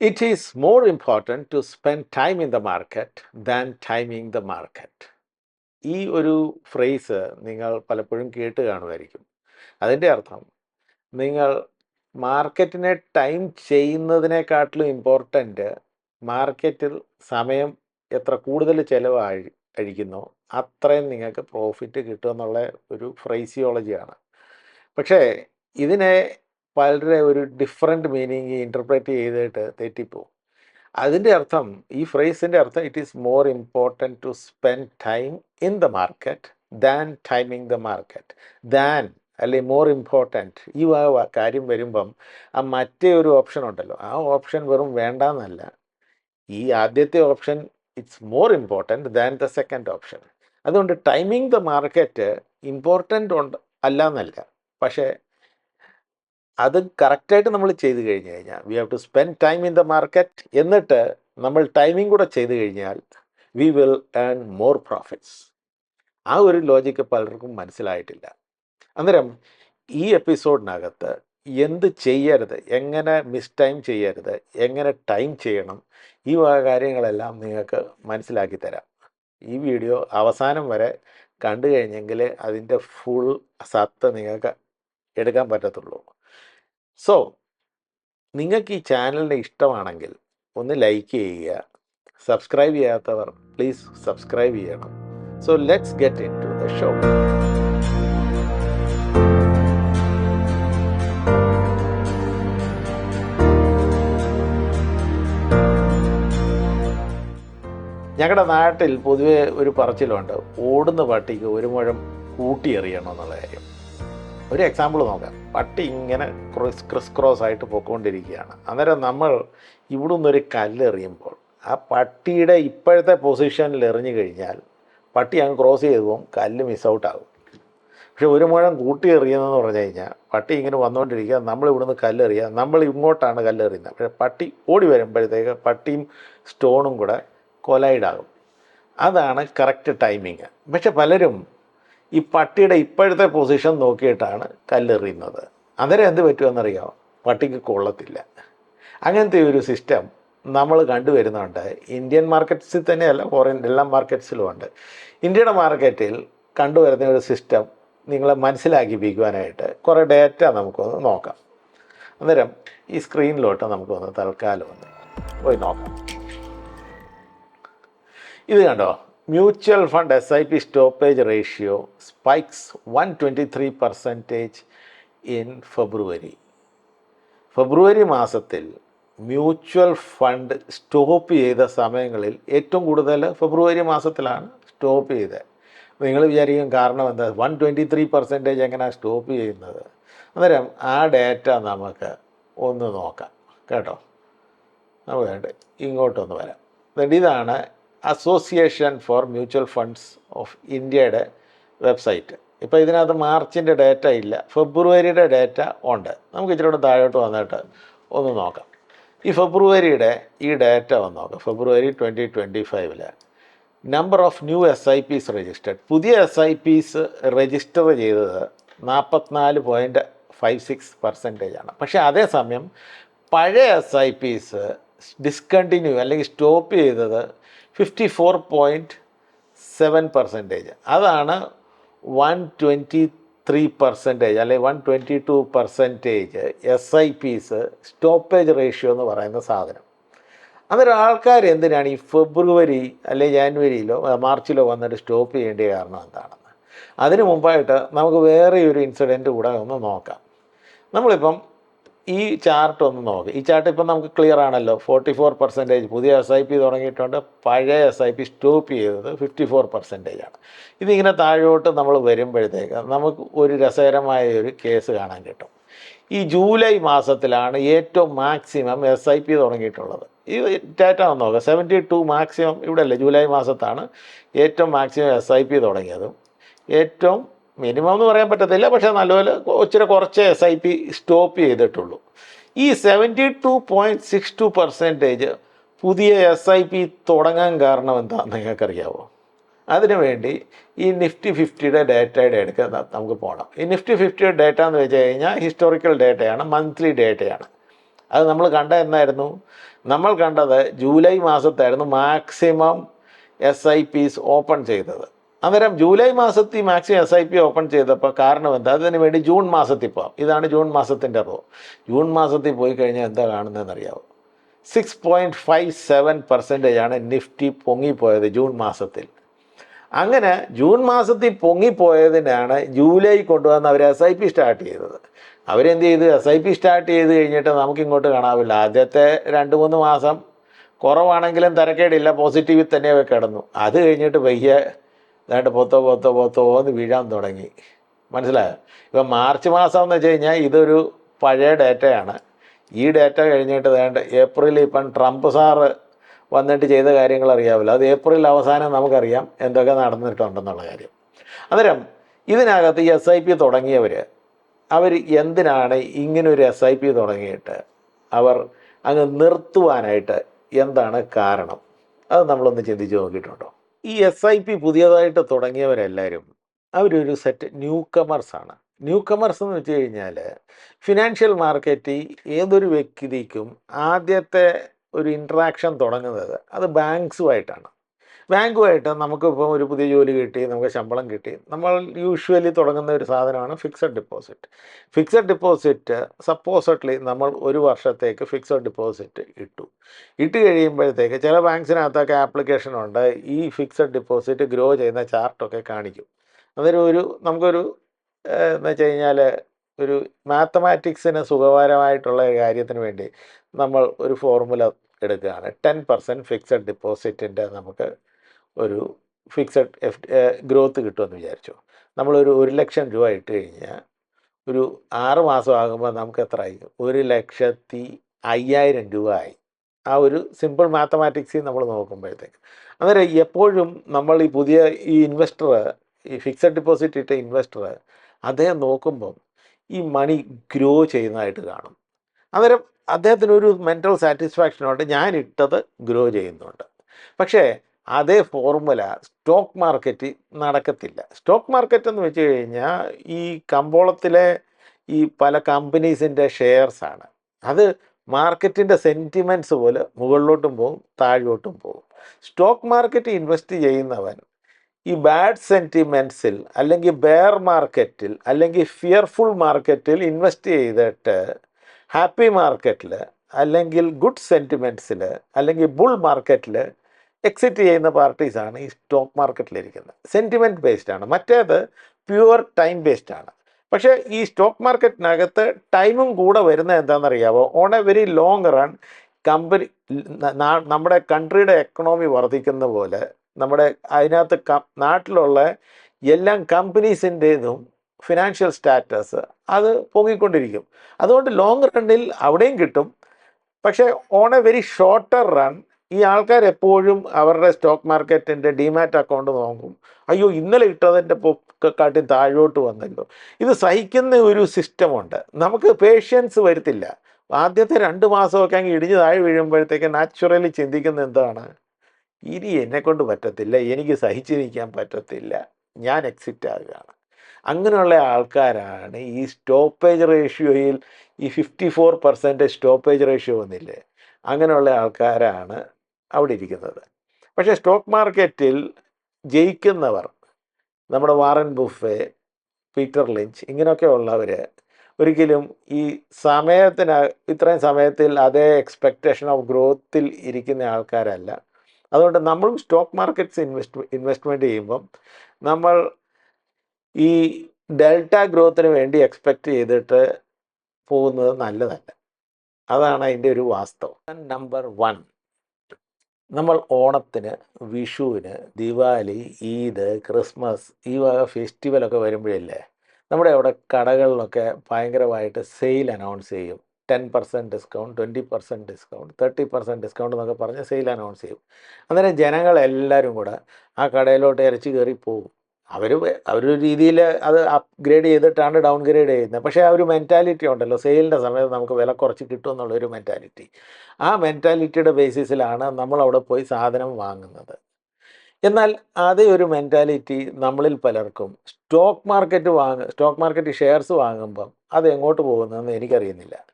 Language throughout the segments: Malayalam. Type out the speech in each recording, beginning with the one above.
It is more important to spend time in the market than timing the market. ഈ ഒരു ഫ്രേസ് നിങ്ങൾ പലപ്പോഴും കേട്ട് കാണുമായിരിക്കും അതിന്റെ അർത്ഥം നിങ്ങൾ മാർക്കറ്റിനെ ടൈം ചെയ്യുന്നതിനെക്കാട്ടിലും ഇമ്പോർട്ടന്റ് മാർക്കറ്റിൽ സമയം എത്ര കൂടുതൽ ചിലവായി അഴിക്കുന്നോ അത്രയും നിങ്ങൾക്ക് പ്രോഫിറ്റ് കിട്ടുമെന്നുള്ള ഒരു ഫ്രൈസിയോളജിയാണ് പക്ഷേ ഇതിനെ വളരെ ഒരു ഡിഫറെന്റ് മീനിങ് ഇന്റർപ്രറ്റ് ചെയ്തിട്ട് തെറ്റിപ്പോവും. അതിന്റെ അർത്ഥം ഈ ഫ്രേസിന്റെ അർത്ഥം it is more important to spend time in the market than timing the market than അല്ലെ മോർ ഇമ്പോർട്ടന്റ് ഈ കാര്യം വരുമ്പം ആ മറ്റേ ഒരു ഓപ്ഷൻ ഉണ്ടല്ലോ. ആ ഓപ്ഷൻ വെറും വേണ്ടെന്നല്ല. ഈ ആദ്യത്തെ option it's more important than the second option അതുകൊണ്ട് ടൈമിങ് ദ മാർക്കറ്റ് ഇമ്പോർട്ടന്റ് ഉണ്ട് അല്ല എന്നല്ല പക്ഷേ അത് കറക്റ്റായിട്ട് നമ്മൾ ചെയ്ത് കഴിഞ്ഞ് കഴിഞ്ഞാൽ we have to spend time in the market എന്നിട്ട് നമ്മൾ ടൈമിംഗ് കൂടെ ചെയ്ത് കഴിഞ്ഞാൽ we will earn more profits ആ ഒരു ലോജിക്ക് പലർക്കും മനസ്സിലായിട്ടില്ല. അന്നേരം ഈ എപ്പിസോഡിനകത്ത് എന്ത് ചെയ്യരുത് എങ്ങനെ മിസ് ടൈം ചെയ്യരുത് എങ്ങനെ ടൈം ചെയ്യണം ഈ വക കാര്യങ്ങളെല്ലാം നിങ്ങൾക്ക് മനസ്സിലാക്കി തരാം. ഈ വീഡിയോ അവസാനം വരെ കണ്ടു കഴിഞ്ഞെങ്കിൽ അതിന്റെ ഫുൾ സത്ത് നിങ്ങൾക്ക് എടുക്കാൻ പറ്റത്തുള്ളൂ. സോ നിങ്ങൾക്ക് ഈ ചാനലിന്റെ ഇഷ്ടമാണെങ്കിൽ ഒന്ന് ലൈക്ക് ചെയ്യുക സബ്സ്ക്രൈബ് ചെയ്യാത്തവർ പ്ലീസ് സബ്സ്ക്രൈബ് ചെയ്യണം. So let's get into the show ഞങ്ങളുടെ നാട്ടിൽ പൊതുവെ ഒരു പറച്ചിലുണ്ട് ഓടുന്ന പട്ടിക്ക് ഒരു മുഴം കൂട്ടിയെറിയണം എന്നുള്ള കാര്യം. ഒരു എക്സാമ്പിൾ നോക്കാം. പട്ടി ഇങ്ങനെ ക്രിസ് ക്രിസ് ക്രോസ് ആയിട്ട് പൊയ്ക്കൊണ്ടിരിക്കുകയാണ് അന്നേരം നമ്മൾ ഇവിടെ നിന്നൊരു കല്ലെറിയുമ്പോൾ ആ പട്ടിയുടെ ഇപ്പോഴത്തെ പൊസിഷനിൽ എറിഞ്ഞു കഴിഞ്ഞാൽ പട്ടി അങ്ങ് ക്രോസ് ചെയ്ത് പോകും കല്ല് മിസ് ഔട്ട് ആകും. പക്ഷെ ഒരു മുഴം കൂട്ടി എറിയുന്നതെന്ന് പറഞ്ഞു കഴിഞ്ഞാൽ പട്ടി ഇങ്ങനെ വന്നുകൊണ്ടിരിക്കുക നമ്മൾ ഇവിടുന്ന് കല്ലെറിയുക നമ്മൾ ഇങ്ങോട്ടാണ് കല്ലെറിയുന്നത്. പക്ഷേ പട്ടി ഓടി വരുമ്പോഴത്തേക്ക് പട്ടിയും സ്റ്റോണും കൂടെ കൊലൈഡാകും അതാണ് കറക്റ്റ് ടൈമിങ് പക്ഷെ പലരും ഈ പട്ടിയുടെ ഇപ്പോഴത്തെ പൊസിഷൻ നോക്കിയിട്ടാണ് കല്ലെറിയുന്നത്. അന്നേരം എന്ത് പറ്റുമെന്നറിയാമോ പട്ടിക്ക് കൊള്ളത്തില്ല. അങ്ങനത്തെ ഒരു സിസ്റ്റം നമ്മൾ കണ്ടുവരുന്നുണ്ട്. ഇന്ത്യൻ മാർക്കറ്റ്സിൽ തന്നെയല്ല ഫോറിൻ എല്ലാ മാർക്കറ്റ്സിലും ഉണ്ട്. ഇന്ത്യയുടെ മാർക്കറ്റിൽ കണ്ടുവരുന്ന ഒരു സിസ്റ്റം നിങ്ങളെ മനസ്സിലാക്കിപ്പിക്കുവാനായിട്ട് കുറേ ഡേറ്റ നമുക്കൊന്ന് നോക്കാം. അന്നേരം ഈ സ്ക്രീനിലോട്ട് നമുക്കൊന്ന് തൽക്കാലം ഒന്ന് പോയി നോക്കാം. ഇത് കണ്ടോ? Mutual fund S I P stoppage ratio spikes one twenty three percentage in February February മാസത്തിൽ മ്യൂച്വൽ ഫണ്ട് സ്റ്റോപ്പ് ചെയ്ത സമയങ്ങളിൽ ഏറ്റവും കൂടുതൽ ഫെബ്രുവരി മാസത്തിലാണ് സ്റ്റോപ്പ് ചെയ്തത്. നിങ്ങൾ വിചാരിക്കും കാരണം എന്താ? വൺ ട്വന്റി ത്രീ പെർസെന്റേജ് എങ്ങനെയാണ് സ്റ്റോപ്പ് ചെയ്യുന്നത്? അന്നേരം ആ ഡേറ്റ നമുക്ക് ഒന്ന് നോക്കാം. കേട്ടോ? നമുക്ക് ഇങ്ങോട്ടൊന്ന് വരാം. എന്നിട്ട് ഇതാണ് association for mutual funds of ഇന്ത്യയുടെ വെബ്സൈറ്റ്. ഇപ്പോൾ ഇതിനകത്ത് മാർച്ചിന്റെ ഡേറ്റ ഇല്ല. ഫെബ്രുവരിയുടെ ഡേറ്റ ഉണ്ട്. നമുക്ക് ഇച്ചിരി താഴോട്ട് വന്നിട്ട് ഒന്ന് നോക്കാം. ഈ ഫെബ്രുവരിയുടെ ഈ ഡേറ്റ വന്ന് നോക്കാം. ഫെബ്രുവരി ട്വന്റി ട്വന്റി ഫൈവിൽ. Number of new S I Ps registered പുതിയ എസ് ഐ പിസ് രജിസ്റ്റർ ചെയ്തത് നാൽപ്പത്തിനാല് പോയിന്റ് ഫൈവ് സിക്സ് പെർസെന്റേജ് ആണ്. പക്ഷേ അതേസമയം പഴയ എസ് ഐ പിസ് ഡിസ്കണ്ടിന്യൂ അല്ലെങ്കിൽ സ്റ്റോപ്പ് ചെയ്തത് fifty four point seven percentage അതാണ് വൺ ട്വന്റി ത്രീ പെർസെന്റേജ് അല്ലെങ്കിൽ one twenty two percentage S I Ps stoppage ratio എന്ന് പറയുന്ന സാധനം. അന്നേരം ആൾക്കാർ എന്തിനാണ് ഈ ഫെബ്രുവരി അല്ലെ ജാനുവരിയിലോ മാർച്ചിലോ വന്നിട്ട് സ്റ്റോപ്പ് ചെയ്യേണ്ട കാരണം എന്താണെന്ന്? അതിന് മുമ്പായിട്ട് നമുക്ക് വേറെ ഒരു ഇൻസിഡന്റ് കൂടെ ഒന്ന് നോക്കാം. നമ്മളിപ്പം ഈ ചാർട്ട് ഒന്ന് നോക്കുക ഈ ചാർട്ട് ഇപ്പം നമുക്ക് ക്ലിയർ ആണല്ലോ. ഫോർട്ടി ഫോർ പെർസെന്റേജ് പുതിയ എസ് ഐ പി തുടങ്ങിയിട്ടുണ്ട്. പഴയ എസ് ഐ പി സ്റ്റോപ്പ് ചെയ്തത് ഫിഫ്റ്റി ഫോർ പെർസെന്റേജ് ആണ്. ഇതിങ്ങനെ താഴോട്ട് നമ്മൾ വരുമ്പോഴത്തേക്ക് നമുക്ക് ഒരു രസകരമായ ഒരു കേസ് കാണാൻ കിട്ടും. ഈ ജൂലൈ മാസത്തിലാണ് ഏറ്റവും മാക്സിമം എസ് ഐ പി തുടങ്ങിയിട്ടുള്ളത്. ഈ ഡാറ്റ ഒന്ന് നോക്കുക സെവന്റി ടു മാക്സിമം ഇവിടെ അല്ലേ ജൂലൈ മാസത്താണ് ഏറ്റവും മാക്സിമം എസ് ഐ പി തുടങ്ങിയതും. ഏറ്റവും മിനിമം എന്ന് പറയാൻ പറ്റത്തില്ല പക്ഷേ നല്ലപോലെ ഇച്ചിരി കുറച്ച് എസ് ഐ പി സ്റ്റോപ്പ് ചെയ്തിട്ടുള്ളൂ. ഈ seventy two point six two percentage പുതിയ എസ് ഐ പി തുടങ്ങാൻ കാരണം എന്താണെന്ന് നിങ്ങൾക്കറിയാവോ? അതിനുവേണ്ടി ഈ നിഫ്റ്റി ഫിഫ്റ്റിയുടെ ഡേറ്റയുടെ അടുക്ക നമുക്ക് പോകണം ഈ നിഫ്റ്റി ഫിഫ്റ്റിയുടെ ഡേറ്റ എന്ന് വെച്ച് കഴിഞ്ഞാൽ ഹിസ്റ്റോറിക്കൽ ഡേറ്റയാണ് മന്ത്ലി ഡേറ്റയാണ് അത് നമ്മൾ കണ്ട എന്നായിരുന്നു? നമ്മൾ കണ്ടത് July മാസത്തായിരുന്നു maximum S I Ps open ചെയ്തത്. അന്നേരം ജൂലൈ മാസത്തിൽ maximum S I P open ചെയ്തപ്പോൾ കാരണം എന്താ? അതിന് വേണ്ടി ജൂൺ മാസത്തിൽ പോകാം ഇതാണ് ജൂൺ മാസത്തിന്റെ റോ. ജൂൺ മാസത്തിൽ പോയി കഴിഞ്ഞാൽ എന്താ കാണുന്നതെന്ന് അറിയാമോ six point five seven percentage ആണ് നിഫ്റ്റി പൊങ്ങിപ്പോയത് ജൂൺ മാസത്തിൽ. അങ്ങനെ ജൂൺ മാസത്തിൽ പൊങ്ങിപ്പോയതിനാണ് ജൂലൈ കൊണ്ടുവന്ന് അവർ എസ് ഐ പി സ്റ്റാർട്ട് ചെയ്തത്. അവരെന്ത് ചെയ്തു? എസ് ഐ പി സ്റ്റാർട്ട് ചെയ്ത് കഴിഞ്ഞിട്ട് നമുക്കിങ്ങോട്ട് കാണാവില്ല. ആദ്യത്തെ രണ്ട് മൂന്ന് മാസം കുറവാണെങ്കിലും തിരക്കേടില്ല. പോസിറ്റീവിൽ തന്നെ കിടന്നു. അത് കഴിഞ്ഞിട്ട് പയ്യെ ഏതാണ്ട് പൊത്തോ പൊത്തോ പൊത്തോ എന്ന് വീഴാൻ തുടങ്ങി. മനസ്സിലായോ? ഇപ്പം മാർച്ച് മാസം എന്ന് വെച്ച് കഴിഞ്ഞാൽ ഇതൊരു പഴയ ഡേറ്റയാണ്. ഈ ഡേറ്റ കഴിഞ്ഞിട്ട് വേണ്ട ഏപ്രിൽ ഇപ്പം ട്രംപ് സാറ് വന്നിട്ട് ചെയ്ത കാര്യങ്ങൾ അറിയാമല്ലോ. അത് ഏപ്രിൽ അവസാനം നമുക്കറിയാം എന്തൊക്കെ നടന്നിട്ടുണ്ടെന്നുള്ള കാര്യം. അന്നേരം ഇതിനകത്ത് എസ് ഐ പി തുടങ്ങിയവർ അവർ എന്തിനാണ് ഇങ്ങനൊരു എസ് ഐ പി തുടങ്ങിയിട്ട് അവർ അങ്ങ് നിർത്തുവാനായിട്ട് എന്താണ് കാരണം? അത് നമ്മളൊന്ന് ചിന്തിച്ച് നോക്കിയിട്ടുണ്ടോ? ഈ എസ് ഐ പി പുതിയതായിട്ട് തുടങ്ങിയവരെല്ലാവരും അവരൊരു സെറ്റ് ന്യൂ കമേഴ്സാണ് ന്യൂ കമേഴ്സ് എന്ന് വെച്ച് കഴിഞ്ഞാൽ ഫിനാൻഷ്യൽ മാർക്കറ്റിൽ ഏതൊരു വ്യക്തിക്കും ആദ്യത്തെ ഒരു ഇൻട്രാക്ഷൻ തുടങ്ങുന്നത് അത് ബാങ്ക്സുമായിട്ടാണ് ബാങ്കുമായിട്ട് നമുക്കിപ്പോൾ ഒരു പുതിയ ജോലി കിട്ടി നമുക്ക് ശമ്പളം കിട്ടി. നമ്മൾ യൂഷ്വലി തുടങ്ങുന്ന ഒരു സാധനമാണ് fixed deposit fixed deposit supposedly നമ്മൾ ഒരു വർഷത്തേക്ക് ഫിക്സഡ് ഡിപ്പോസിറ്റ് ഇട്ടു. ഇട്ട് കഴിയുമ്പോഴത്തേക്ക് ചില ബാങ്ക്സിനകത്തൊക്കെ ആപ്ലിക്കേഷൻ ഉണ്ട്. ഈ ഫിക്സഡ് ഡിപ്പോസിറ്റ് ഗ്രോ ചെയ്യുന്ന ചാർട്ടൊക്കെ കാണിക്കും. അതൊരു ഒരു നമുക്കൊരു എന്ന് വെച്ച് കഴിഞ്ഞാൽ ഒരു മാത്തമാറ്റിക്സിന് സുഖകരമായിട്ടുള്ള കാര്യത്തിന് വേണ്ടി നമ്മൾ ഒരു ഫോർമുല എടുക്കുകയാണ്. ടെൻ പെർസെന്റ് ഫിക്സഡ് ഡിപ്പോസിറ്റിന്റെ നമുക്ക് ഒരു ഫിക്സഡ് എഫ് ഗ്രോത്ത് കിട്ടുമെന്ന് വിചാരിച്ചു. നമ്മളൊരു ഒരു ലക്ഷം രൂപ ഇട്ട് കഴിഞ്ഞാൽ ഒരു ആറ് മാസം ആകുമ്പോൾ നമുക്ക് എത്ര ആയി ഒരു ലക്ഷത്തി അയ്യായിരം രൂപ ആയി. ആ ഒരു സിമ്പിൾ മാത്തമാറ്റിക്സിൽ നമ്മൾ നോക്കുമ്പോഴത്തേക്ക്. അന്നേരം എപ്പോഴും നമ്മൾ ഈ പുതിയ ഈ ഇൻവെസ്റ്റർ ഈ ഫിക്സഡ് ഡിപ്പോസിറ്റ് ഇട്ട ഇൻവെസ്റ്റർ അദ്ദേഹം നോക്കുമ്പം ഈ മണി ഗ്രോ ചെയ്യുന്നതായിട്ട് കാണും. അന്നേരം അദ്ദേഹത്തിനൊരു മെന്റൽ സാറ്റിസ്ഫാക്ഷനുണ്ട് ഞാൻ ഇട്ടത് ഗ്രോ ചെയ്യുന്നുണ്ട്. പക്ഷേ അതേ ഫോർമുല സ്റ്റോക്ക് മാർക്കറ്റ് നടക്കത്തില്ല. സ്റ്റോക്ക് മാർക്കറ്റ് എന്ന് വെച്ച് കഴിഞ്ഞാൽ ഈ കമ്പോളത്തിലെ ഈ പല കമ്പനീസിന്റെ ഷെയർസാണ് അത് മാർക്കറ്റിന്റെ സെന്റിമെന്റ്സ് പോലെ മുകളിലോട്ടും പോകും താഴോട്ടും പോകും. സ്റ്റോക്ക് മാർക്കറ്റ് ഇൻവെസ്റ്റ് ചെയ്യുന്നവൻ ഈ ബാഡ് സെന്റിമെന്റ്സിൽ അല്ലെങ്കിൽ ബെയർ മാർക്കറ്റിൽ അല്ലെങ്കിൽ ഫിയർഫുൾ മാർക്കറ്റിൽ ഇൻവെസ്റ്റ് ചെയ്തിട്ട് ഹാപ്പി മാർക്കറ്റിൽ അല്ലെങ്കിൽ ഗുഡ് സെന്റിമെന്റ്സിൽ അല്ലെങ്കിൽ ബുൾ മാർക്കറ്റിൽ എക്സിറ്റ് ചെയ്യുന്ന പാർട്ടീസാണ് ഈ സ്റ്റോക്ക് മാർക്കറ്റിലിരിക്കുന്നത് സെന്റിമെന്റ് ബേസ്ഡ് ആണ്. മറ്റേത് പ്യുവർ ടൈം ബേസ്ഡ് ആണ്. പക്ഷേ ഈ സ്റ്റോക്ക് മാർക്കറ്റിനകത്ത് ടൈമും കൂടെ വരുന്നത് എന്താണെന്നറിയാവോ? On a very long run company നമ്മുടെ കൺട്രിയുടെ എക്കണോമി വർദ്ധിക്കുന്ന പോലെ നമ്മുടെ അതിനകത്ത് നാട്ടിലുള്ള എല്ലാം കമ്പനീസിന്റെതും ഫിനാൻഷ്യൽ സ്റ്റാറ്റസ് അത് പൊങ്ങിക്കൊണ്ടിരിക്കും. അതുകൊണ്ട് ലോങ് റണ്ണിൽ അവിടെയും കിട്ടും. പക്ഷേ on a very shorter run ഈ ആൾക്കാർ എപ്പോഴും അവരുടെ സ്റ്റോക്ക് മാർക്കറ്റിന്റെ ഡിമാറ്റ് അക്കൗണ്ട് നോക്കും. അയ്യോ ഇന്നലെ ഇട്ടതിന്റെ കാട്ടി താഴോട്ട് വന്നല്ലോ. ഇത് സഹിക്കുന്ന ഒരു സിസ്റ്റമുണ്ട് നമുക്ക് പേഷ്യൻസ് വരുത്തില്ല. ആദ്യത്തെ രണ്ട് മാസമൊക്കെ അങ്ങ് ഇടിഞ്ഞ് താഴെ വീഴുമ്പോഴത്തേക്ക് നാച്ചുറലി ചിന്തിക്കുന്ന എന്താണ്? ഇനി എന്നെ കൊണ്ട് പറ്റത്തില്ല. എനിക്ക് സഹിച്ചിരിക്കാൻ പറ്റത്തില്ല. ഞാൻ എക്സിറ്റ് ആകുകയാണ്. അങ്ങനെയുള്ള ആൾക്കാരാണ് ഈ സ്റ്റോപ്പേജ് റേഷ്യോയിൽ ഈ fifty four percentage stoppage ratio വന്നില്ലേ? അങ്ങനെയുള്ള ആൾക്കാരാണ് അവിടെ ഇരിക്കുന്നത്. പക്ഷേ സ്റ്റോക്ക് മാർക്കറ്റിൽ ജയിക്കുന്നവർ നമ്മുടെ വാറൻ ബുഫെ പീറ്റർ ലിഞ്ച് ഇങ്ങനെയൊക്കെ ഉള്ളവർ ഒരിക്കലും ഈ സമയത്തിന് ഇത്രയും സമയത്തിൽ അതേ എക്സ്പെക്റ്റേഷൻ ഓഫ് ഗ്രോത്തിൽ ഇരിക്കുന്ന ആൾക്കാരല്ല. അതുകൊണ്ട് നമ്മളും സ്റ്റോക്ക് മാർക്കറ്റ്സ് ഇൻവെസ്റ്റ് ഇൻവെസ്റ്റ്മെന്റ് ചെയ്യുമ്പം നമ്മൾ ഈ ഡെൽറ്റ ഗ്രോത്തിന് വേണ്ടി എക്സ്പെക്റ്റ് ചെയ്തിട്ട് പോകുന്നത് നല്ലതല്ല. അതാണ് അതിന്റെ ഒരു വാസ്തവം. നമ്പർ വൺ നമ്മൾ ഓണത്തിന് വിഷുവിന് ദിവാലി ഈദ് ക്രിസ്മസ് ഈ വക ഫെസ്റ്റിവലൊക്കെ വരുമ്പോഴില്ലേ നമ്മുടെ അവിടെ കടകളിലൊക്കെ ഭയങ്കരമായിട്ട് സെയിൽ അനൗൺസ് ചെയ്യും. Ten percent discount twenty percent discount thirty percent discount എന്നൊക്കെ പറഞ്ഞ് സെയിൽ അനൗൺസ് ചെയ്യും. അന്നേരം ജനങ്ങളെല്ലാവരും കൂടെ ആ കടയിലോട്ട് ഇറച്ചി കയറി പോകും അവർ അവരൊരു രീതിയിൽ അത് അപ്ഗ്രേഡ് ചെയ്തിട്ടാണ് ഡൗൺ ഗ്രേഡ് ചെയ്യുന്നത്. പക്ഷേ ആ ഒരു മെന്റാലിറ്റി ഉണ്ടല്ലോ. സെയിലിന്റെ സമയത്ത് നമുക്ക് വില കുറച്ച് കിട്ടും എന്നുള്ളൊരു മെന്റാലിറ്റി ആ മെന്റാലിറ്റിയുടെ ബേസിസിലാണ് നമ്മൾ അവിടെ പോയി സാധനം വാങ്ങുന്നത്. എന്നാൽ അതേ ഒരു മെന്റാലിറ്റി നമ്മളിൽ പലർക്കും. സ്റ്റോക്ക് മാർക്കറ്റ് വാങ്ങ സ്റ്റോക്ക് മാർക്കറ്റ് ഷെയർസ് വാങ്ങുമ്പം അത് എങ്ങോട്ട് പോകുന്നതെന്ന് എനിക്കറിയുന്നില്ല.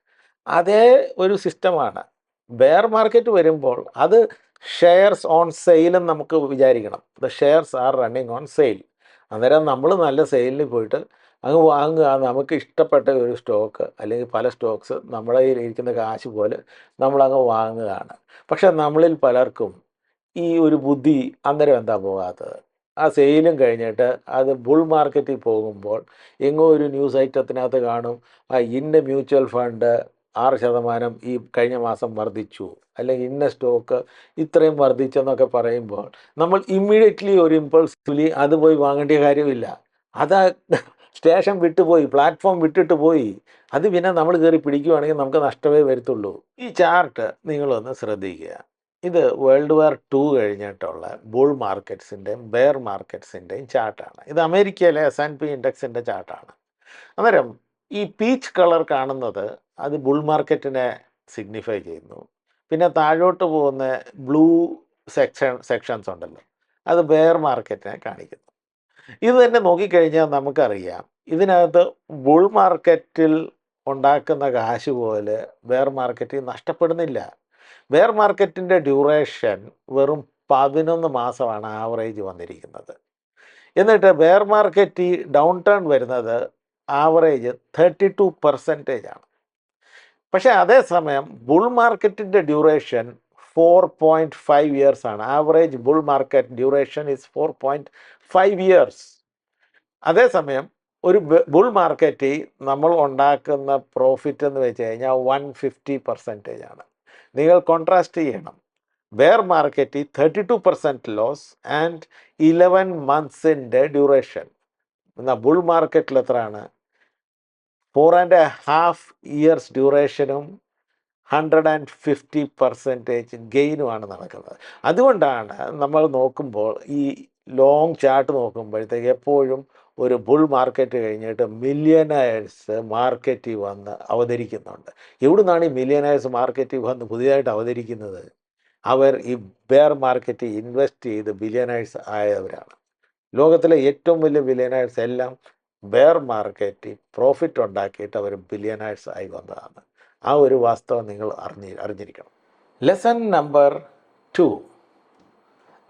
അതേ ഒരു സിസ്റ്റമാണ് ബെയർ മാർക്കറ്റ് വരുമ്പോൾ അത് ഷെയർസ് ഓൺ സെയിലും നമുക്ക് വിചാരിക്കണം. The shares are running on sale അന്നേരം നമ്മൾ നല്ല സെയിലിന് പോയിട്ട് അങ്ങ് വാങ്ങുക. നമുക്ക് ഇഷ്ടപ്പെട്ട ഒരു സ്റ്റോക്ക് അല്ലെങ്കിൽ പല സ്റ്റോക്സ് നമ്മുടെ കയ്യിൽ ഇരിക്കുന്ന കാശ് പോലെ നമ്മളങ്ങ് വാങ്ങുകയാണ്. പക്ഷെ നമ്മളിൽ പലർക്കും ഈ ഒരു ബുദ്ധി അന്നേരം എന്താ പോകാത്തത്? ആ സെയിലും കഴിഞ്ഞിട്ട് അത് ബുൾ മാർക്കറ്റിൽ പോകുമ്പോൾ എങ്ങോ ഒരു ന്യൂസ് ഐറ്റത്തിനകത്ത് കാണും. ആ ഇന്ന മ്യൂച്വൽ ഫണ്ട് ആറ് ശതമാനം ഈ കഴിഞ്ഞ മാസം വർദ്ധിച്ചു. അല്ലെങ്കിൽ ഇന്ന സ്റ്റോക്ക് ഇത്രയും വർദ്ധിച്ചെന്നൊക്കെ പറയുമ്പോൾ നമ്മൾ ഇമ്മീഡിയറ്റ്ലി ഒരു ഇമ്പൾസീവ്ലി അത് പോയി വാങ്ങേണ്ട കാര്യമില്ല. അത് സ്റ്റേഷൻ വിട്ടുപോയി പ്ലാറ്റ്ഫോം വിട്ടിട്ട് പോയി അത് പിന്നെ നമ്മൾ കയറി പിടിക്കുകയാണെങ്കിൽ നമുക്ക് നഷ്ടമേ വരത്തുള്ളൂ. ഈ ചാർട്ട് നിങ്ങളൊന്ന് ശ്രദ്ധിക്കുക. ഇത് വേൾഡ് വാർ ടു കഴിഞ്ഞിട്ടുള്ള ബുൾ മാർക്കറ്റ്സിന്റെയും ബെയർ മാർക്കറ്റ്സിന്റെയും ചാർട്ടാണ്. ഇത് അമേരിക്കയിലെ എസ് ആൻഡ് പി ഇൻഡെക്സിന്റെ ചാർട്ടാണ്. അന്നേരം ഈ പീച്ച് കളർ കാണുന്നത് അത് ബുൾ മാർക്കറ്റിനെ സിഗ്നിഫൈ ചെയ്യുന്നു. പിന്നെ താഴോട്ട് പോകുന്ന ബ്ലൂ സെക്ഷൻ സെക്ഷൻസ് ഉണ്ടല്ലോ. അത് ബെയർ മാർക്കറ്റിനെ കാണിക്കുന്നു. ഇത് തന്നെ നോക്കിക്കഴിഞ്ഞാൽ നമുക്കറിയാം. ഇതിനകത്ത് ബുൾ മാർക്കറ്റിൽ ഉണ്ടാക്കുന്ന കാശ് പോലെ ബെയർ മാർക്കറ്റിൽ നഷ്ടപ്പെടുന്നില്ല. ബെയർ മാർക്കറ്റിന്റെ ഡ്യൂറേഷൻ വെറും പതിനൊന്ന് മാസമാണ് ആവറേജ് വന്നിരിക്കുന്നത്. എന്നിട്ട് ബെയർ മാർക്കറ്റ് ഡൗൺ ടേൺ വരുന്നത് ആവറേജ് തേർട്ടി ടു പെർസെന്റേജ് ആണ്. പക്ഷേ അതേസമയം ബുൾ മാർക്കറ്റിന്റെ duration four point five years ആണ്. Average bull market duration is four point five years. അതേസമയം ഒരു ബുൾ മാർക്കറ്റിൽ നമ്മൾ ഉണ്ടാക്കുന്ന പ്രോഫിറ്റ് എന്ന് വെച്ച് കഴിഞ്ഞാൽ വൺ ഫിഫ്റ്റി പെർസെന്റേജ് ആണ്. നിങ്ങൾ കോൺട്രാസ്റ്റ് ചെയ്യണം. ബെയർ മാർക്കറ്റിൽ thirty two percent loss and eleven മന്ത്സിന്റെ duration എന്നാൽ ബുൾ മാർക്കറ്റിൽ എത്രയാണ്? ഫോർ ആൻഡ് ഹാഫ് ഇയേഴ്സ് ഡ്യൂറേഷനും ഹൺഡ്രഡ് ആൻഡ് ഫിഫ്റ്റി പെർസെന്റേജ് ഗെയിനുമാണ് നടക്കുന്നത്. അതുകൊണ്ടാണ് നമ്മൾ നോക്കുമ്പോൾ ഈ ലോങ് ചാർട്ട് നോക്കുമ്പോഴത്തേക്ക് എപ്പോഴും ഒരു ബുൾ മാർക്കറ്റ് കഴിഞ്ഞിട്ട് മില്യനേഴ്സ് മാർക്കറ്റിൽ വന്ന് അവതരിക്കുന്നുണ്ട്. എവിടുന്നാണ് ഈ മില്യനേഴ്സ് മാർക്കറ്റിൽ വന്ന് പുതിയതായിട്ട് അവതരിക്കുന്നത്? അവർ ഈ ബെയർ മാർക്കറ്റിൽ ഇൻവെസ്റ്റ് ചെയ്ത് ബില്യനേഴ്സ് ആയവരാണ്. ലോകത്തിലെ ഏറ്റവും വലിയ ബില്യനേഴ്സ് എല്ലാം ബെയർ മാർക്കറ്റിൽ പ്രോഫിറ്റ് ഉണ്ടാക്കിയിട്ട് അവർ ബില്യനേഴ്സ് ആയി വന്നതാണ്. ആ ഒരു വാസ്തവം നിങ്ങൾ അറിഞ്ഞി അറിഞ്ഞിരിക്കണം. ലെസൺ നമ്പർ ടു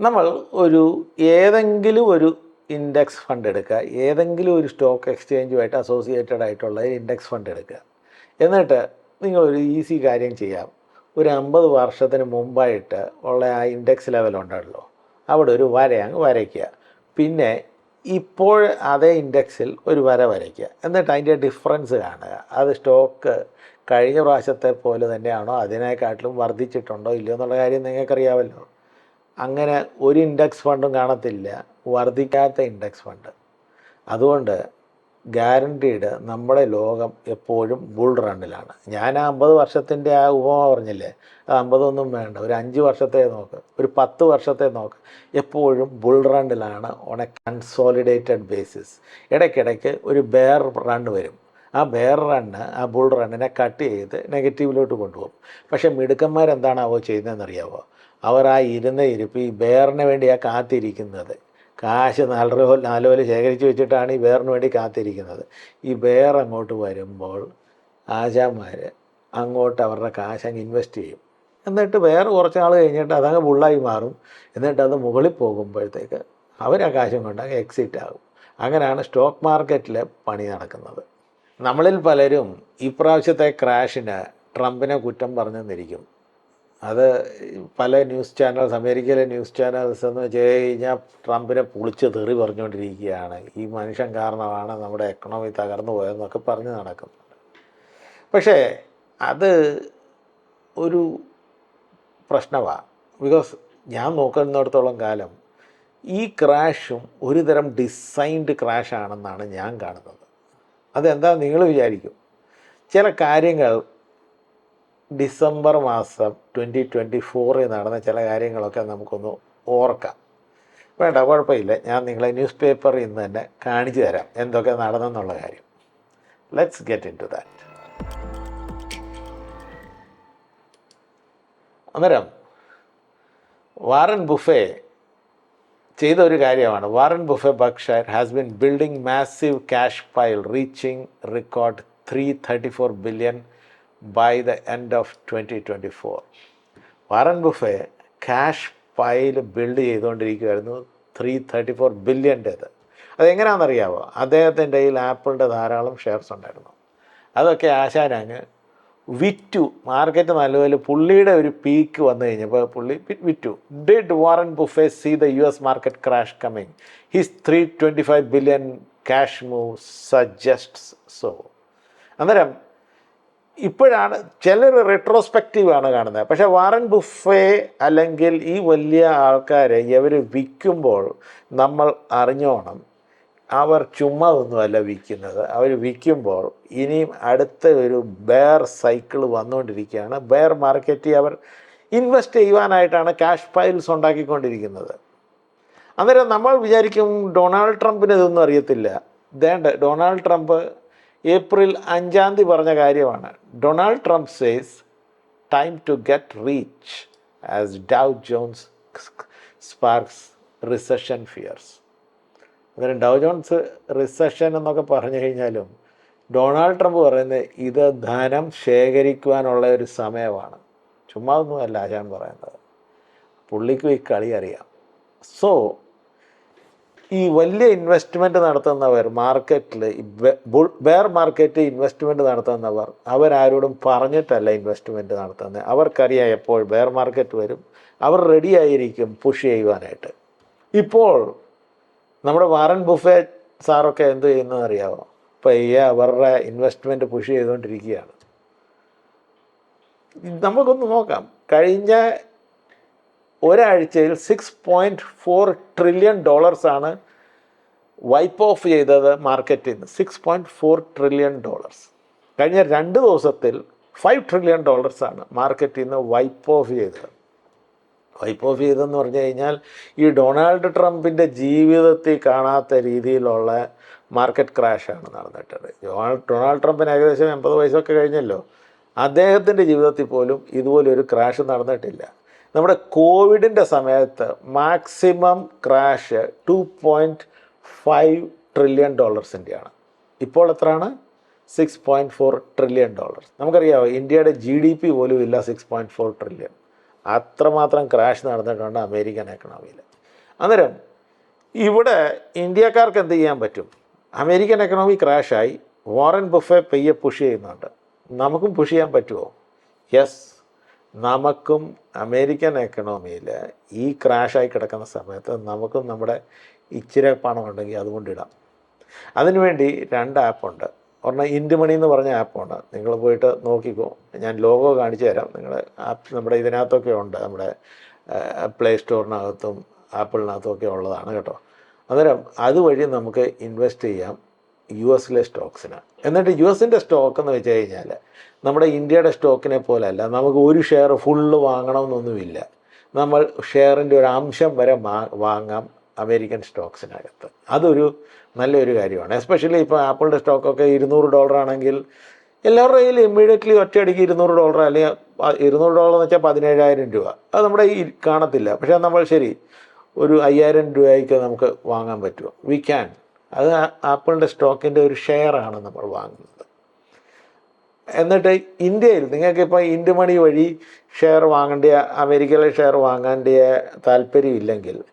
നമ്മൾ ഒരു ഏതെങ്കിലും ഒരു ഇൻഡെക്സ് ഫണ്ട് എടുക്കുക. ഏതെങ്കിലും ഒരു സ്റ്റോക്ക് എക്സ്ചേഞ്ചുമായിട്ട് അസോസിയേറ്റഡ് ആയിട്ടുള്ള ഇൻഡെക്സ് ഫണ്ട് എടുക്കുക. എന്നിട്ട് നിങ്ങളൊരു ഈസി കാര്യം ചെയ്യാം. ഒരു അമ്പത് വർഷത്തിന് മുമ്പായിട്ട് ഉള്ള ആ ഇൻഡെക്സ് ലെവൽ ഉണ്ടല്ലോ. അവിടെ ഒരു വര അങ്ങ് വരയ്ക്കുക. പിന്നെ ഇപ്പോൾ അതേ ഇൻഡെക്സിൽ ഒരു വര വരയ്ക്കുക. എന്നിട്ട് അതിന്റെ ഡിഫറൻസ് കാണുക. അത് സ്റ്റോക്ക് കഴിഞ്ഞ പ്രാവശ്യത്തെ പോലെ തന്നെയാണോ? അതിനെക്കാട്ടിലും വർദ്ധിച്ചിട്ടുണ്ടോ? ഇല്ലയോ എന്നുള്ള കാര്യം നിങ്ങൾക്കറിയാമല്ലോ. അങ്ങനെ ഒരു ഇൻഡെക്സ് ഫണ്ടും കാണത്തില്ല. വർദ്ധിക്കാത്ത ഇൻഡെക്സ് ഫണ്ട്. അതുകൊണ്ട് ഗ്യാരണ്ടീഡ് നമ്മുടെ ലോകം എപ്പോഴും ബുൾ റണ്ണിലാണ് ഞാൻ ആ അമ്പത് വർഷത്തിന്റെ ആ ഉപമ പറഞ്ഞില്ലേ? അത് അമ്പതൊന്നും വേണ്ട. ഒരു അഞ്ച് വർഷത്തെ നോക്ക്. ഒരു പത്ത് വർഷത്തെ നോക്ക്. എപ്പോഴും ബുൾ റണ്ണിലാണ് ഓൺ എ കൺസോളിഡേറ്റഡ് ബേസിസ് ഇടയ്ക്കിടയ്ക്ക് ഒരു ബെയർ റൺ വരും. ആ ബെയർ റണ്ണ് ആ ബുൾ റണ്ണിനെ കട്ട് ചെയ്ത് നെഗറ്റീവിലോട്ട് കൊണ്ടുപോകും. പക്ഷേ മിടുക്കന്മാരെന്താണാവോ ചെയ്യുന്നതെന്നറിയാവോ? അവർ ആ ഇരുന്ന ഇരിപ്പ് ഈ ബെയറിന് വേണ്ടിയാണ് കാത്തിരിക്കുന്നത്. കാശ് നാലോ രൂപ നാല് ശേഖരിച്ച് വെച്ചിട്ടാണ് ഈ ബെയറിന് വേണ്ടി കാത്തിരിക്കുന്നത്. ഈ ബേർ അങ്ങോട്ട് വരുമ്പോൾ ആശാന്മാർ അങ്ങോട്ട് അവരുടെ കാശ് അങ്ങ് ഇൻവെസ്റ്റ് ചെയ്യും. എന്നിട്ട് വേറെ കുറച്ച് നാൾ കഴിഞ്ഞിട്ട് അതങ്ങ് ഫുള്ളായി മാറും. എന്നിട്ട് അത് മുകളിൽ പോകുമ്പോഴത്തേക്ക് അവർ ആ കാശും കൊണ്ട് അങ്ങ് എക്സിറ്റ് ആകും. അങ്ങനെയാണ് സ്റ്റോക്ക് മാർക്കറ്റിൽ പണി നടക്കുന്നത്. നമ്മളിൽ പലരും ഇപ്രാവശ്യത്തെ ക്രാഷിന് ട്രംപിനെ കുറ്റം പറഞ്ഞെന്നിരിക്കും. അത് പല ന്യൂസ് ചാനൽസ് അമേരിക്കയിലെ ന്യൂസ് ചാനൽസ് എന്ന് വെച്ച് കഴിഞ്ഞാൽ ട്രംപിനെ പൊളിച്ച് തെറി പറഞ്ഞുകൊണ്ടിരിക്കുകയാണ്. ഈ മനുഷ്യൻ കാരണമാണ് നമ്മുടെ എക്കണോമി തകർന്നു പോയതെന്നൊക്കെ പറഞ്ഞ് നടക്കുന്നുണ്ട് പക്ഷേ അത് ഒരു പ്രശ്നമാണ് ബിക്കോസ് ഞാൻ നോക്കുന്നിടത്തോളം കാലം ഈ ക്രാഷും ഒരു തരം ഡിസൈൻഡ് ക്രാഷാണെന്നാണ് ഞാൻ കാണുന്നത്. അതെന്താ നിങ്ങൾ വിചാരിക്കും. ചില കാര്യങ്ങൾ ഡിസംബർ മാസം ട്വന്റി ട്വന്റി ഫോറിൽ നടന്ന ചില കാര്യങ്ങളൊക്കെ നമുക്കൊന്ന് ഓർക്കാം. വേണ്ട കുഴപ്പമില്ല. ഞാൻ നിങ്ങളെ ന്യൂസ് പേപ്പറിൽ ഇന്ന് തന്നെ കാണിച്ചു തരാം എന്തൊക്കെ നടന്നെന്നുള്ള കാര്യം. Let's get into that അന്നേരം വാറൻ ബുഫേ ചെയ്ത ഒരു കാര്യമാണ്. Warren Buffett Berkshire has been building massive cash pile reaching record three thirty four billion by the end of 2024. Warren Buffett cash pile build ചെയ്തുകൊണ്ടിരിക്കുകയായിരുന്നു three thirty four ബില്യന്റേത് അതെങ്ങനെയാണെന്നറിയാമോ അദ്ദേഹത്തിന്റെ കയ്യിൽ ആപ്പിളിന്റെ ധാരാളം ഷെയർസ് ഉണ്ടായിരുന്നു. അതൊക്കെ ആശാനങ്ങ് വിറ്റു. മാർക്കറ്റ് നല്ലപോലെ പുള്ളിയുടെ ഒരു പീക്ക് വന്നു കഴിഞ്ഞപ്പോൾ പുള്ളി വിറ്റു. Did Warren Buffett see the U S market crash coming his three twenty five billion cash move suggests so അന്നേരം ഇപ്പോഴാണ് ചിലർ റെട്രോസ്പെക്റ്റീവാണ് കാണുന്നത്. പക്ഷെ വാറൻ ബുഫേ അല്ലെങ്കിൽ ഈ വലിയ ആൾക്കാരെ ഇവർ വിൽക്കുമ്പോൾ നമ്മൾ അറിഞ്ഞോണം. അവർ ചുമ്മാ ഒന്നുമല്ല വിൽക്കുന്നത്. അവർ വിൽക്കുമ്പോൾ ഇനിയും അടുത്ത ഒരു ബെയർ സൈക്കിൾ വന്നുകൊണ്ടിരിക്കുകയാണ്. ബെയർ മാർക്കറ്റിൽ അവർ ഇൻവെസ്റ്റ് ചെയ്യുവാനായിട്ടാണ് ക്യാഷ് പൈൽസ് ഉണ്ടാക്കിക്കൊണ്ടിരിക്കുന്നത്. അന്നേരം നമ്മൾ വിചാരിക്കും ഡൊണാൾഡ് ട്രംപിന് ഇതൊന്നും അറിയത്തില്ല. ദേണ്ട ഡൊണാൾഡ് ട്രംപ് ഏപ്രിൽ അഞ്ചാം തീയതി പറഞ്ഞ കാര്യമാണ്. Donald Trump says time to get rich as Dow Jones sparks recession fears അന്നേരം ഡൗ ജോൺസ് റിസഷൻ എന്നൊക്കെ പറഞ്ഞു കഴിഞ്ഞാലും ഡൊണാൾഡ് ട്രംപ് പറയുന്നത് ഇത് ധനം ശേഖരിക്കുവാനുള്ള ഒരു സമയമാണ്. ചുമ്മാ ഒന്നുമല്ല ആശാൻ പറയുന്നത്. പുള്ളിക്കും ഈ കളി അറിയാം. സോ ഈ വലിയ ഇൻവെസ്റ്റ്മെന്റ് നടത്തുന്നവർ മാർക്കറ്റിൽ ബെയർ മാർക്കറ്റ് ഇൻവെസ്റ്റ്മെന്റ് നടത്തുന്നവർ അവരാരോടും പറഞ്ഞിട്ടല്ല ഇൻവെസ്റ്റ്മെന്റ് നടത്തുന്നത് അവർക്കറിയാം എപ്പോൾ ബെയർ മാർക്കറ്റ് വരും. അവർ റെഡി ആയിരിക്കും പുഷ് ചെയ്യുവാനായിട്ട്. ഇപ്പോൾ നമ്മുടെ വാറൻ ബുഫേ സാറൊക്കെ എന്ത് ചെയ്യുന്നത് അറിയാമോ പയ്യെ അവരുടെ ഇൻവെസ്റ്റ്മെന്റ് പുഷ് ചെയ്തുകൊണ്ടിരിക്കുകയാണ്. നമുക്കൊന്ന് നോക്കാം. കഴിഞ്ഞ ഒരാഴ്ചയിൽ സിക്സ് പോയിന്റ് ഫോർ ട്രില്യൺ ഡോളേഴ്സാണ് വൈപ്പ് ഓഫ് ചെയ്തത് മാർക്കറ്റിൽ നിന്ന് six point four trillion dollars കഴിഞ്ഞ രണ്ട് ദിവസത്തിൽ ഫൈവ് ട്രില്യൺ ഡോളേഴ്സാണ് മാർക്കറ്റിൽ നിന്ന് വൈപ്പ് ഓഫ് ചെയ്തത്. വൈപ്പ് ഓഫ് ചെയ്തെന്ന് പറഞ്ഞു കഴിഞ്ഞാൽ ഈ ഡൊണാൾഡ് ട്രംപിന്റെ ജീവിതത്തിൽ കാണാത്ത രീതിയിലുള്ള മാർക്കറ്റ് ക്രാഷാണ് നടന്നിട്ടത്. ഡൊണാൾഡ് ട്രംപിന് ഏകദേശം എൺപത് വയസ്സൊക്കെ കഴിഞ്ഞല്ലോ. അദ്ദേഹത്തിന്റെ ജീവിതത്തിൽ പോലും ഇതുപോലൊരു ക്രാഷ് നടന്നിട്ടില്ല. നമ്മുടെ കോവിഡിന്റെ സമയത്ത് maximum crash two point five trillion ഡോളേഴ്സിന്റെയാണ് ഇപ്പോൾ എത്രയാണ്? Six point four trillion dollars നമുക്കറിയാമോ ഇന്ത്യയുടെ ജി ഡി പി പോലും ഇല്ല സിക്സ് പോയിന്റ് ഫോർ ട്രില്യൺ അത്രമാത്രം ക്രാഷ് നടന്നിട്ടുണ്ട് അമേരിക്കൻ എക്കണോമിയിൽ അന്നേരം ഇവിടെ ഇന്ത്യക്കാർക്ക് എന്ത് ചെയ്യാൻ പറ്റും? അമേരിക്കൻ എക്കണോമി ക്രാഷായി. വാറൻ ബുഫെ പെയ്യെ പുഷ് ചെയ്യുന്നുണ്ട്. നമുക്കും പുഷ് ചെയ്യാൻ പറ്റുമോ യെസ് നമുക്കും അമേരിക്കൻ എക്കണോമിയിൽ ഈ ക്രാഷായി കിടക്കുന്ന സമയത്ത് നമുക്കും നമ്മുടെ ഇച്ചിരി പണം ഉണ്ടെങ്കിൽ അതുകൊണ്ടിടാം അതിനുവേണ്ടി രണ്ട് ആപ്പുണ്ട് ഒരെണ്ണം ഇൻഡ് മണി എന്ന് പറഞ്ഞ ആപ്പുണ്ട് നിങ്ങൾ പോയിട്ട് നോക്കിക്കോ. ഞാൻ ലോഗോ കാണിച്ചു തരാം. നിങ്ങൾ ആപ്പ് നമ്മുടെ ഇതിനകത്തൊക്കെ ഉണ്ട്. നമ്മുടെ പ്ലേ സ്റ്റോറിനകത്തും ആപ്പിളിനകത്തും ഒക്കെ ഉള്ളതാണ് കേട്ടോ. അന്നേരം അതുവഴി നമുക്ക് ഇൻവെസ്റ്റ് ചെയ്യാം. യു എസിലെ സ്റ്റോക്സിന്. എന്നിട്ട് യു എസിന്റെ സ്റ്റോക്ക് എന്ന് വെച്ച് കഴിഞ്ഞാൽ നമ്മുടെ ഇന്ത്യയുടെ സ്റ്റോക്കിനെ പോലെയല്ല നമുക്ക് ഒരു ഷെയർ ഫുള്ള് വാങ്ങണമെന്നൊന്നുമില്ല. നമ്മൾ ഷെയറിന്റെ ഒരു അംശം വരെ വാങ്ങാം അമേരിക്കൻ സ്റ്റോക്സിനകത്ത്. അതൊരു നല്ലൊരു കാര്യമാണ്. എസ്പെഷ്യലി ഇപ്പോൾ ആപ്പിളിന്റെ സ്റ്റോക്കൊക്കെ ഇരുന്നൂറ് ഡോളർ ആണെങ്കിൽ എല്ലാവരുടെ കയ്യിൽ ഇമ്മീഡിയറ്റ്ലി ഒറ്റയടിക്ക് ഇരുന്നൂറ് ഡോളർ അല്ലെങ്കിൽ ഇരുന്നൂറ് ഡോളർ എന്ന് വെച്ചാൽ പതിനേഴായിരം രൂപ. അത് നമ്മുടെ ഈ കാണത്തില്ല. പക്ഷേ നമ്മൾ ശരി ഒരു അയ്യായിരം രൂപയ്ക്ക് നമുക്ക് വാങ്ങാൻ പറ്റുമോ? വി ക്യാൻ അത് ആപ്പിളിന്റെ സ്റ്റോക്കിന്റെ ഒരു ഷെയറാണ് നമ്മൾ വാങ്ങുന്നത്. എന്നിട്ട് ഇന്ത്യയിൽ നിങ്ങൾക്ക് ഇപ്പോൾ ഇന്ത്യ മണി വഴി ഷെയർ വാങ്ങേണ്ട അമേരിക്കയിലെ ഷെയർ വാങ്ങേണ്ട താല്പര്യമില്ലെങ്കിൽ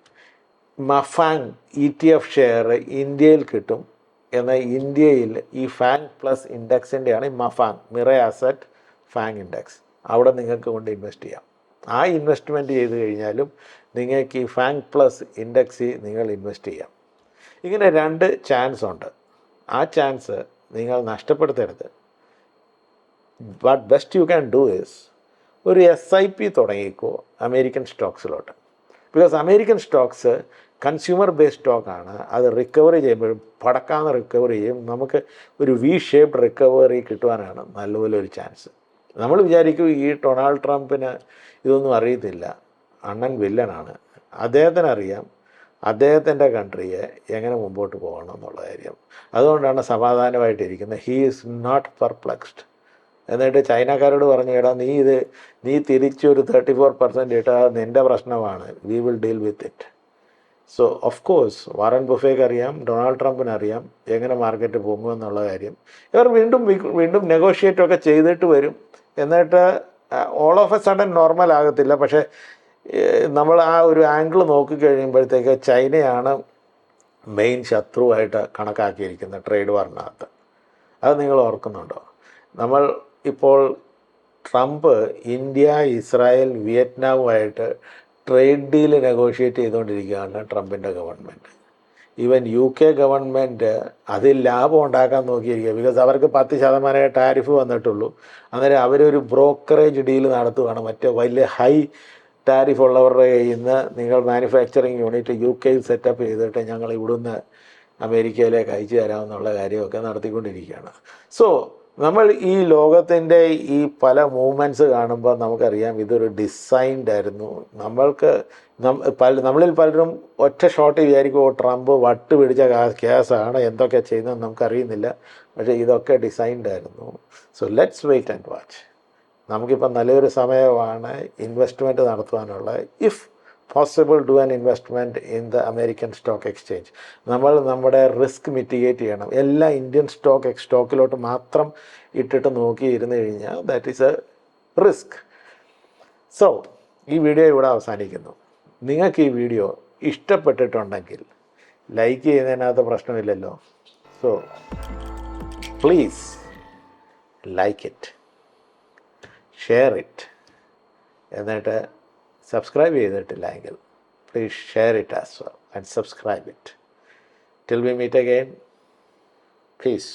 MAFANG E T F share ഇന്ത്യയിൽ കിട്ടും എന്നാൽ ഇന്ത്യയിൽ ഈ FANG plus ഇൻഡെക്സിന്റെയാണ് MAFANG Mirae asset FANG index. അവിടെ നിങ്ങൾക്ക് കൊണ്ട് ഇൻവെസ്റ്റ് ചെയ്യാം. ആ ഇൻവെസ്റ്റ്മെന്റ് ചെയ്ത് കഴിഞ്ഞാലും നിങ്ങൾക്ക് ഈ ഫാങ് പ്ലസ് ഇൻഡെക്സിൽ നിങ്ങൾ ഇൻവെസ്റ്റ് ചെയ്യാം. ഇങ്ങനെ രണ്ട് ചാൻസ് ഉണ്ട്. ആ ചാൻസ് നിങ്ങൾ നഷ്ടപ്പെടുത്തരുത്. But best you can do is ഒരു എസ് ഐ പി തുടങ്ങിക്കോ American സ്റ്റോക്സിലോട്ട് because American stocks consumer based സ്റ്റോക്കാണ് അത് റിക്കവറി ചെയ്യുമ്പോഴും പടക്കാന്ന് റിക്കവറി ചെയ്യും. നമുക്ക് ഒരു വി ഷേപ്ഡ് റിക്കവറി കിട്ടുവാനാണ് നല്ലപോലെ ഒരു ചാൻസ് നമ്മൾ വിചാരിക്കും ഈ ഡൊണാൾഡ് ട്രംപിന് ഇതൊന്നും അറിയത്തില്ല. അണ്ണൻ വില്ലനാണ് അദ്ദേഹത്തിന് അറിയാം അദ്ദേഹത്തിന്റെ കൺട്രിയെ എങ്ങനെ മുമ്പോട്ട് പോകണം എന്നുള്ള കാര്യം. അതുകൊണ്ടാണ് സമാധാനമായിട്ടിരിക്കുന്നത്. ഹീ ഈസ് നോട്ട് പെർപ്ലക്സ്ഡ് എന്നിട്ട് ചൈനക്കാരോട് പറഞ്ഞു എടാ നീ ഇത് നീ തിരിച്ചൊരു തേർട്ടി ഫോർ പെർസെന്റ് ഇട്ടാൽ നിന്റെ പ്രശ്നമാണ്. We will deal with it so of course Warren ബുഫേക്ക് അറിയാം ഡൊണാൾഡ് ട്രംപിന് അറിയാം എങ്ങനെ മാർക്കറ്റ് പോകും എന്നുള്ള കാര്യം. ഇവർ വീണ്ടും വീണ്ടും നെഗോഷിയേറ്റൊക്കെ ചെയ്തിട്ട് വരും. എന്നിട്ട് all of a sudden normal ആകത്തില്ല. പക്ഷേ നമ്മൾ ആ ഒരു ആംഗിൾ നോക്കിക്കഴിയുമ്പോഴത്തേക്ക് ചൈനയാണ് മെയിൻ ശത്രുവായിട്ട് കണക്കാക്കിയിരിക്കുന്നത് ട്രേഡ് വാറിനകത്ത് അത് നിങ്ങൾ ഓർക്കുന്നുണ്ടോ? നമ്മൾ ഇപ്പോൾ ട്രംപ് ഇന്ത്യ ഇസ്രായേൽ വിയറ്റ്നാമുമായിട്ട് ട്രേഡ് ഡീൽ നെഗോഷിയേറ്റ് ചെയ്തുകൊണ്ടിരിക്കുകയാണ് ട്രംപിന്റെ government even U K government അതിൽ ലാഭം ഉണ്ടാക്കാൻ നോക്കിയിരിക്കുക ബിക്കോസ് അവർക്ക് പത്ത് ശതമാനമേ ടാരിഫ് വന്നിട്ടുള്ളൂ. അന്നേരം അവരൊരു ബ്രോക്കറേജ് ഡീൽ നടത്തുകയാണ്. മറ്റേ വലിയ ഹൈ ടാരിഫ് ഉള്ളവരുടെ കയ്യിൽ നിന്ന് നിങ്ങൾ മാനുഫാക്ചറിങ് യൂണിറ്റ് യു കെയിൽ സെറ്റപ്പ് ചെയ്തിട്ട് ഞങ്ങൾ ഇവിടുന്ന് അമേരിക്കയിലേക്ക് അയച്ചു തരാമെന്നുള്ള കാര്യമൊക്കെ നടത്തിക്കൊണ്ടിരിക്കുകയാണ്. സോ നമ്മൾ ഈ ലോകത്തിന്റെ ഈ പല മൂവ്മെന്റ്സ് കാണുമ്പോൾ നമുക്കറിയാം ഇതൊരു ഡിസൈൻഡ് ആയിരുന്നു. നമ്മൾക്ക് പല നമ്മളിൽ പലരും ഒറ്റ ഷോട്ട് വിചാരിക്കും ട്രംപ് വട്ട് പിടിച്ച കേസാണ് എന്തൊക്കെ ചെയ്യുന്നതെന്ന് നമുക്കറിയുന്നില്ല. പക്ഷേ ഇതൊക്കെ ഡിസൈൻഡ് ആയിരുന്നു. So let's wait and watch നമുക്കിപ്പോൾ നല്ലൊരു സമയമാണ് investment നടത്തുവാനുള്ള. If possible do an investment in the American stock exchange നമ്മൾ നമ്മുടെ റിസ്ക് മിറ്റിഗേറ്റ് ചെയ്യണം. എല്ലാ ഇന്ത്യൻ സ്റ്റോക്ക് സ്റ്റോക്കിലോട്ട് മാത്രം ഇട്ടിട്ട് നോക്കി ഇരുന്ന് കഴിഞ്ഞാൽ that is a risk so ഈ വീഡിയോ ഇവിടെ അവസാനിക്കുന്നു. നിങ്ങൾക്ക് ഈ വീഡിയോ ഇഷ്ടപ്പെട്ടിട്ടുണ്ടെങ്കിൽ ലൈക്ക് ചെയ്യുന്നതിനകത്ത് പ്രശ്നമില്ലല്ലോ. So please like it share it എന്നിട്ട് സബ്സ്ക്രൈബ് ചെയ്തിട്ടില്ല എങ്കിൽ please share it as well and subscribe it till we meet again please